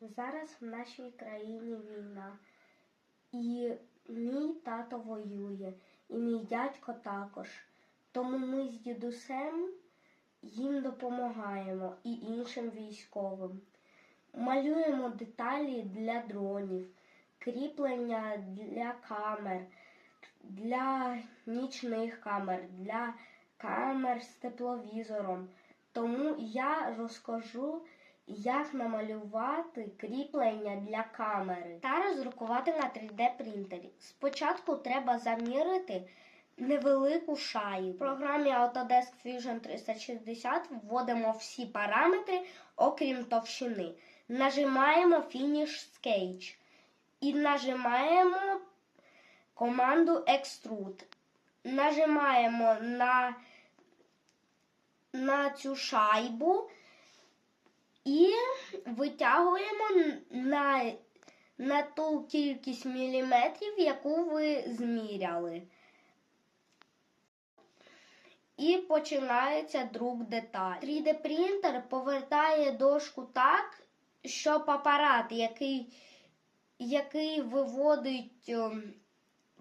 Зараз в нашій країні війна. І мій тато воює, і мій дядько також. Тому ми з дідусем їм допомагаємо і іншим військовим. Малюємо деталі для дронів, кріплення для камер, для нічних камер, для камер з тепловізором. Тому я розкажу, як намалювати кріплення для камери та роздрукувати на 3D принтері. Спочатку треба замірити невелику шайбу. В програмі Autodesk Fusion 360 вводимо всі параметри, окрім товщини. Нажимаємо Finish Sketch і нажимаємо команду Extrude. Нажимаємо на, на цю шайбу і витягуємо на, на ту кількість міліметрів, яку ви зміряли. І починається друк деталь. 3D принтер повертає дошку так, щоб апарат, який, який виводить ем,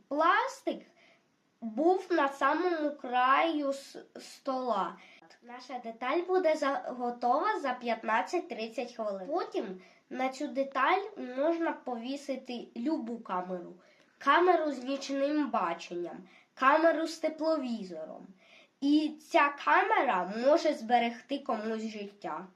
пластик, був на самому краю стола. Наша деталь буде готова за 15-30 хвилин. Потім на цю деталь можна повісити любу камеру, камеру з нічним баченням, камеру з тепловізором. І ця камера може зберегти комусь життя.